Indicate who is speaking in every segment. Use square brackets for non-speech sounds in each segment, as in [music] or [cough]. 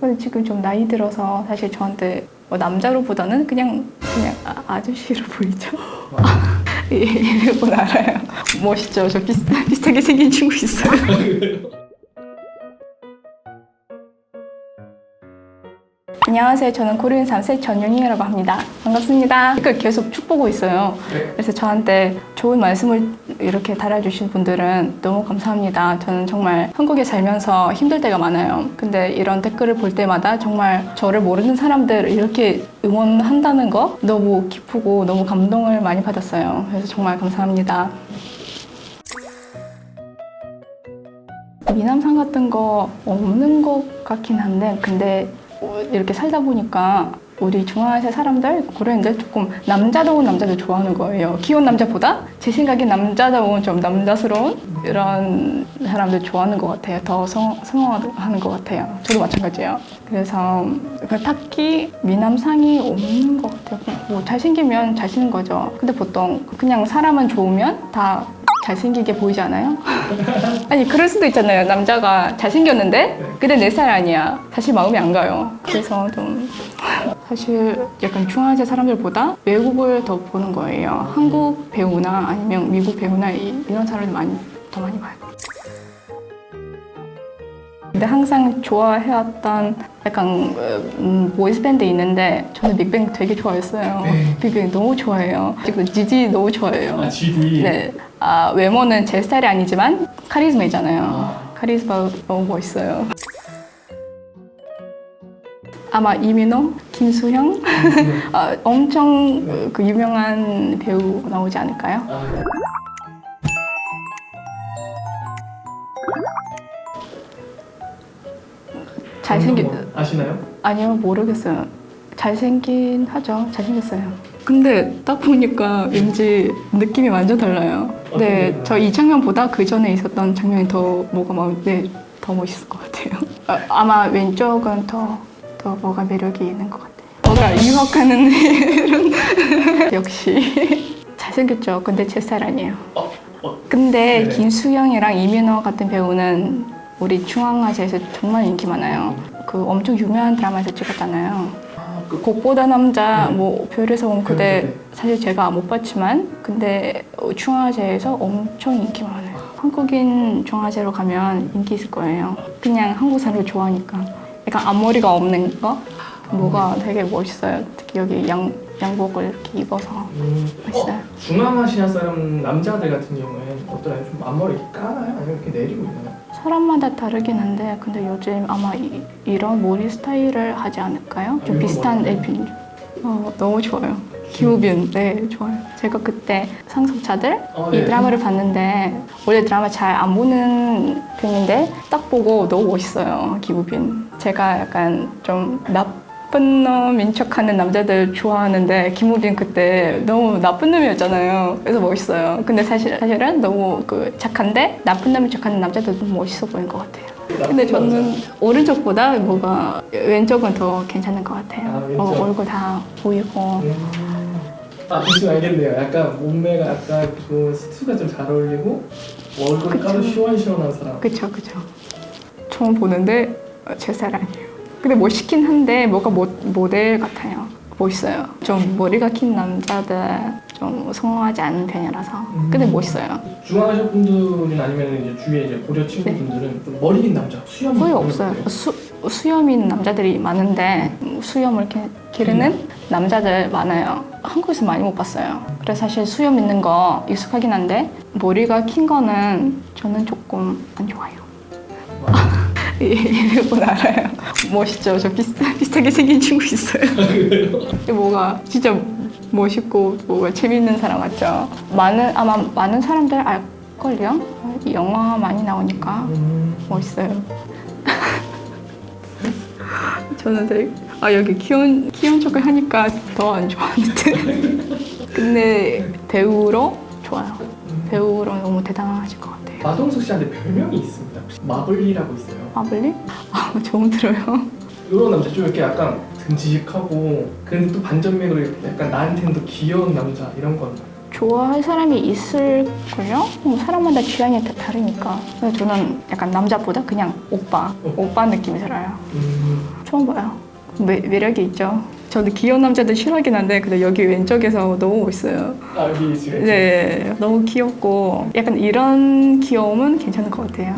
Speaker 1: 근데 지금 좀 나이 들어서 사실 저한테 뭐 남자로보다는 그냥 그냥 아, 아저씨로 보이죠. [laughs] 예, 이분 알아요. 멋있죠. 저 비슷, 비슷하게 생긴 친구 있어요. 안녕하세요. 저는 고려인 3세 전윤희라고 합니다. 반갑습니다. 댓글 계속 쭉 보고 있어요.
Speaker 2: 네.
Speaker 1: 그래서 저한테 좋은 말씀을 이렇게 달아주신 분들은 너무 감사합니다. 저는 정말 한국에 살면서 힘들 때가 많아요. 근데 이런 댓글을 볼 때마다 정말 저를 모르는 사람들 이렇게 응원한다는 거 너무 기쁘고 너무 감동을 많이 받았어요. 그래서 정말 감사합니다. 미남상 같은 거 없는 것 같긴 한데 근데 어, 이렇게 살다 보니까 우리 중앙아시아 사람들 고려인들 조금 남자다운 남자들 좋아하는 거예요. 귀여운 남자보다 제 생각에 남자다운 좀 남자스러운 이런 사람들 좋아하는 것 같아요. 더 성, 성하는 것 같아요. 저도 마찬가지예요. 그래서 그 딱히 미남상이 없는 것 같아요. 뭐 잘생기면 잘생긴 거죠. 근데 보통 그냥 사람은 좋으면 다 잘생기게 보이지 않아요? 아니 그럴 수도 있잖아요. 남자가 잘생겼는데 근데 내 스타일 아니야. 사실 마음이 안 가요. 그래서 좀 사실 약간 중화제 사람들보다 외국을 더 보는 거예요. 한국 배우나 아니면 미국 배우나 이- 이런 사람들 많이 더 많이 봐요. 근데 항상 좋아해왔던 약간 음, 보이스 밴드 있는데 저는 빅뱅 되게 좋아했어요.
Speaker 2: 네.
Speaker 1: 빅뱅 너무 좋아해요. 지금 지지 너무 좋아해요.
Speaker 2: 아, GD.
Speaker 1: 네. 아, 외모는 제 스타일이 아니지만 카리스마 있잖아요.
Speaker 2: 아.
Speaker 1: 카리스마 너무 멋있어요. 아마 이민호, 김수형, [laughs] 아, 엄청 그- 그 유명한 배우 나오지 않을까요?
Speaker 2: 아,
Speaker 1: 잘생긴
Speaker 2: 방금 뭐 아시나요?
Speaker 1: 아니요 모르겠어요. 잘생긴 하죠. 잘생겼어요. 근데 딱 보니까 왠지 느낌이 완전 달라요. 네, 게저이 장면보다 그 전에 있었던 장면이 더 뭐가 막, 네, 더 멋있을 것 같아요. 아, 아마 왼쪽은 더, 더 뭐가 매력이 있는 것 같아요. 뭔가 유혹하는 [laughs] 이런 [laughs] 역시 잘생겼죠. 근데 제 스타일 아니에요.
Speaker 2: 어, 어.
Speaker 1: 근데
Speaker 2: 네.
Speaker 1: 김수영이랑 이민호 같은 배우는 우리 중앙아시아에서 정말 인기 많아요. 그 엄청 유명한 드라마에서 찍었잖아요.
Speaker 2: 아, 그,
Speaker 1: 곡보다 남자,
Speaker 2: 네.
Speaker 1: 뭐 별에서 온 그대
Speaker 2: 별에서
Speaker 1: 사실 제가 못 봤지만 근데 중앙아시아에서 엄청 인기 많아요. 한국인 중앙아시아로 가면 인기 있을 거예요. 그냥 한국 사람을 좋아하니까 약간 앞머리가 없는 거 뭐가 되게 멋있어요. 특히 여기 양 양복을 이렇게 입어서
Speaker 2: 음,
Speaker 1: 멋있어요.
Speaker 2: 어, 중앙아시아 사람 남자들 같은 경우에는 어떠나요? 좀 앞머리 이렇게 까나요? 아니면 이렇게 내리고 있나요?
Speaker 1: 사람마다 다르긴 한데 근데 요즘 아마 이, 이런 머리 스타일을 하지 않을까요? 좀
Speaker 2: 이런
Speaker 1: 비슷한 에핀 어, 너무 좋아요. 김우빈 네 좋아요. 제가 그때 상속자들
Speaker 2: 어,
Speaker 1: 이
Speaker 2: 네.
Speaker 1: 드라마를 봤는데 원래 드라마 잘 안 보는 편인데 딱 보고 너무 멋있어요 김우빈. 제가 약간 좀 나쁜 놈인 척하는 남자들 좋아하는데 김우빈 그때 너무 나쁜 놈이었잖아요. 그래서 멋있어요. 근데 사실 사실은 너무 그 착한데 나쁜 놈인 척하는 남자들 너무 멋있어 보인 것 같아요. 근데 저는 오른쪽보다 뭐가 왼쪽은 더 괜찮은 것 같아요.
Speaker 2: 아, 왼쪽.
Speaker 1: 어, 얼굴 다 보이고
Speaker 2: 음. 아, 대충 알겠네요. 약간 몸매가 약간 그 스투가 좀 잘 어울리고 얼굴. 까도 시원시원한 사람.
Speaker 1: 그쵸 그쵸. 처음 보는데 어, 제 아니에요. 근데 멋있긴 한데 뭐가 모, 모델 같아요. 멋있어요. 좀 머리가 긴 남자들 좀 성공하지 않은 편이라서. 근데
Speaker 2: 음.
Speaker 1: 멋있어요.
Speaker 2: 중앙아시아 분들은 아니면 이제 주위에 이제 고려 친구분들은 좀 머리 긴 남자, 수염
Speaker 1: 네. 거의 없어요.
Speaker 2: 분들.
Speaker 1: 수, 수염인 남자들이 많은데 수염을 이렇게 기르는 남자들 많아요. 한국에서 많이 못 봤어요. 그래서 사실 수염 있는 거 익숙하긴 한데 머리가 긴 거는 저는 조금 안 좋아요. 이분 알아요. 멋있죠. 저 비슷, 비슷하게 생긴 친구 있어요. 이게 뭐가 진짜 멋있고 뭐가 재밌는 사람 같죠. 많은 아마 많은 사람들 알걸요. 이 영화 많이 나오니까
Speaker 2: 음,
Speaker 1: 멋있어요. [laughs] 저는 되게 아 여기 귀여운 귀여운 척을 하니까 더 안 좋아하는데. [laughs] 근데 배우로 좋아요. 배우로 너무 대단하실 것 같아요.
Speaker 2: 마동석 씨한테 별명이 있습니다. 혹시 마블리라고 있어요.
Speaker 1: 마블리? 아 처음 들어요.
Speaker 2: 이런 남자 좀 이렇게 약간 듬직하고 근데 또 반전맥으로 이렇게 약간 나한테는 더 귀여운 남자 이런 건
Speaker 1: 좋아할 사람이 있을걸요? 뭐 사람마다 취향이 다 다르니까. 근데 저는 약간 남자보다 그냥 오빠, 오빠 느낌이 들어요.
Speaker 2: 음,
Speaker 1: 처음 봐요. 매, 매력이 있죠. 저도 귀여운 남자들 싫어하긴 한데 근데 여기 왼쪽에서 너무 멋있어요.
Speaker 2: 아 여기 지금
Speaker 1: 네, 너무 귀엽고 약간 이런 귀여움은 괜찮은 것 같아요.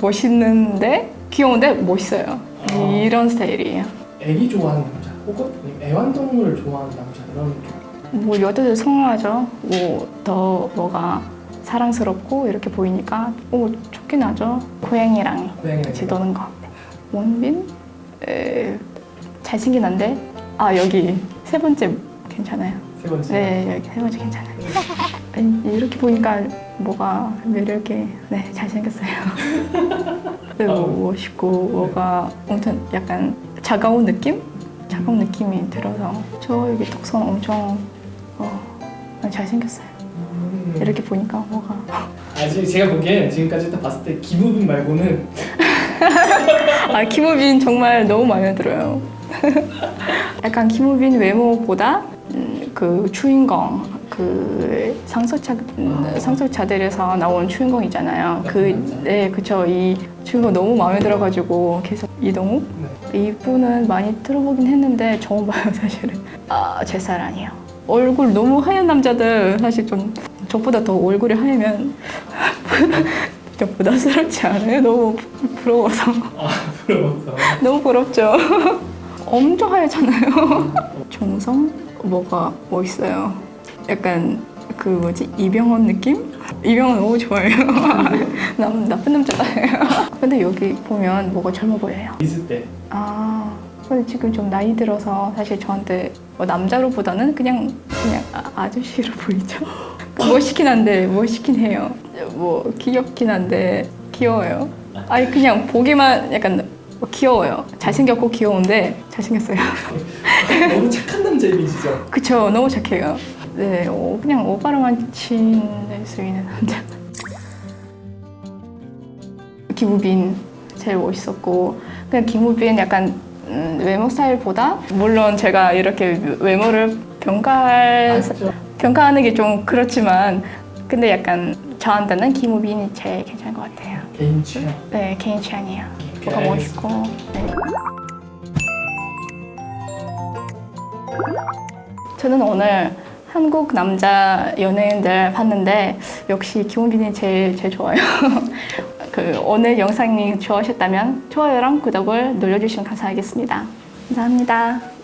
Speaker 1: 멋있는데 귀여운데 멋있어요.
Speaker 2: 아.
Speaker 1: 이런 스타일이에요.
Speaker 2: 애기 좋아하는 남자 혹은 애완동물을 좋아하는 남자 이런 쪽.
Speaker 1: 뭐 여자들 성공하죠. 뭐 더 뭐가 사랑스럽고 이렇게 보이니까 오 좋긴 하죠. 고양이랑
Speaker 2: 고양이랑
Speaker 1: 같이 노는 거. 원빈 에, 잘생긴 한데 아 여기 세 번째 괜찮아요.
Speaker 2: 세 번째.
Speaker 1: 네 여기 세 번째 괜찮아요. 아니, 이렇게 보니까 뭐가 매력이 네 잘생겼어요. [laughs] 네, 뭐 멋있고 뭐가 엄청 약간 차가운 느낌? 차가운 느낌이 들어서 저 여기 턱선 엄청 어, 잘생겼어요.
Speaker 2: 음.
Speaker 1: 이렇게 보니까 뭐가
Speaker 2: 아직 제가 보기엔 지금까지 딱 봤을 때 김우빈 말고는 [laughs]
Speaker 1: 아 김우빈 정말 너무 마음에 들어요. [laughs] 약간 김우빈 외모보다 음, 그 주인공 그 상속자 음, 상속자들에서 나온 주인공이잖아요. 그 네 그쵸 이 주인공 너무 마음에 들어가지고 계속 이동욱
Speaker 2: 네.
Speaker 1: 이분은 많이 들어보긴 했는데 처음 봐요 사실은. 아제 스타일 아니에요. 얼굴 너무 하얀 남자들 사실 좀 저보다 더 얼굴이 하얘면 [laughs] 좀 부담스럽지 않아요? 너무 부러워서.
Speaker 2: 아 부러워서.
Speaker 1: 너무 부럽죠. [laughs] 엄청 하얗잖아요. [laughs] 정성 뭐가 멋있어요. 약간 그 뭐지 이병헌 느낌? 이병헌 너무 좋아해요. [laughs] 남 나쁜 남자예요. [laughs] 근데 여기 보면 뭐가 젊어 보여요.
Speaker 2: 있을 때
Speaker 1: 아 근데 지금 좀 나이 들어서 사실 저한테 뭐 남자로보다는 그냥 그냥 아, 아저씨로 보이죠. 멋있긴 한데 멋있긴 해요. 뭐 귀엽긴 한데 귀여워요. 아니 그냥 보기만 약간 뭐 귀여워요. 잘생겼고 귀여운데 잘생겼어요. [laughs]
Speaker 2: 너무 착한 남자 이미지죠.
Speaker 1: 그쵸 너무 착해요. 네 어, 그냥 오빠랑만 친할 수 있는 남자. 김우빈 제일 멋있었고 그냥 김우빈 약간 음, 외모 스타일보다 물론 제가 이렇게 외모를 평가할
Speaker 2: 맞죠.
Speaker 1: 평가하는 게 좀 그렇지만 근데 약간 저한테는 김우빈이 제일 괜찮은 것 같아요.
Speaker 2: 개인 취향.
Speaker 1: 네 개인 취향이에요.
Speaker 2: 알겠습니다.
Speaker 1: 멋있고. 네. 저는 오늘 한국 남자 연예인들 봤는데 역시 김우빈이 제일 제일 좋아요. [laughs] 그 오늘 영상이 좋아하셨다면 좋아요랑 구독을 눌러주시면 감사하겠습니다. 감사합니다.